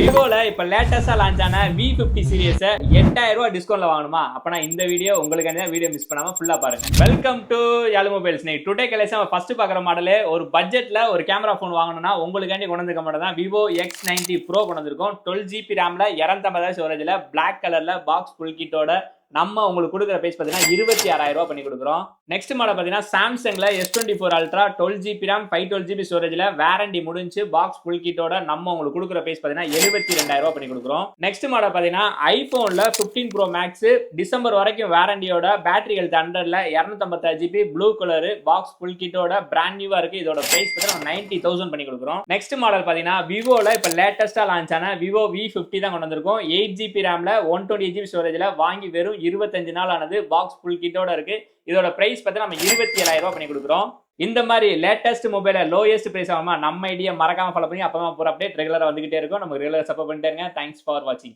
விவோல இப்ப லேட்டஸ்டா லான்ச் ஆன வி பிப்டி சீரியஸ் எட்டாயிரம் ரூபாய் டிஸ்கவுண்ட்ல வாங்கணுமா? அப்பனா இந்த வீடியோ உங்களுக்கு வீடியோ மிஸ் பண்ணாம ஃபுல்லா பாருங்க. வெல்கம் டு யாலு மொபைல்ஸ் நீ டுடே கலெக்ஷன் ஃபர்ஸ்ட் பாக்குற மாடல் ஒரு பட்ஜெட்ல ஒரு கேமரா ஃபோன் வாங்கணும்னா உங்களுக்காண்டி கொண்டு வந்திருக்க மாடல் தான் விவோ எக்ஸ் நைன்டி ப்ரோ கொண்டு வந்திருக்கோம். டுவெல் ஜிபி ரேம்ல இரநூத்தம்பதாயிரம் ஸ்டோரேஜ்ல பிளாக் கலர்ல பாக்ஸ் புல்கிட்டோட நம்ம உங்களுக்கு கொடுக்குற பிரைஸ் பார்த்தீங்கன்னா இருபத்தி ஆறாயிரம் ரூபா பண்ணி கொடுக்குறோம். நெக்ஸ்ட் மாடல் பார்த்தீங்கன்னா சாம்சங்ல S twenty four ultra twelve GB RAM five twelve GB ஸ்டோரேஜ்ல warranty முடிஞ்சு பாக்ஸ் ஃபுல் கிட்டோட நம்ம உங்களுக்கு கொடுக்குற பிரைஸ் பார்த்தீங்கன்னா எழுபத்தி ரெண்டாயிரம் ரூபா பண்ணி கொடுக்குறோம். நெக்ஸ்ட் மாடல் பார்த்தீங்கன்னா ஐபோன்ல ஃபிஃப்டீன் ப்ரோ மேக்ஸ் டிசம்பர் வரைக்கும் வாரண்டியோட பேட்டரி ஹெல்த் ஹண்ட்ரட்ல இரநூத்தம்பத்தாறு GB blue colour box full கிட்டோட brand நியூவா இருக்கு. இதோட பிரைஸ் பார்த்தீங்கன்னா நைன்டி தௌசண்ட் பண்ணி கொடுக்குறோம். நெக்ஸ்ட் மாடல் பார்த்தீங்கன்னா விவோல இப்போ லேட்டஸ்டா லான்ச் ஆன விவோ வி ஃபிஃப்டி தான் கொண்டு வந்திருக்கோம். எயிட் ஜிபி ரேம்ல ஒன் டுவெண்ட்டி ஜிபி ஸ்டோரேஜ்ல வாங்கி வெறும் இருபத்தஞ்சு நாள் ஆனது பாக்ஸ் ஃபுல் கிட்டோட இருக்கு. இதோட பிரைஸ் பார்த்தா நம்ம இருபத்தி ஏழாயிரம் ரூபாய் பண்ணி கொடுக்குறோம். இந்த மாதிரி லேட்டஸ்ட் மொபைல லோயஸ்ட் பிரைஸ் ஆகாம? நம்ம ஐடியா மறக்காம ஃபாலோ பண்ணி அப்பதான் போற அப்டேட் ரெகுலரா வந்துகிட்டே இருக்கும். நம்ம ரெகுலர் சப்போர்ட் பண்ணிட்டே இருங்க. தேங்க்ஸ் ஃபார் வாட்சிங்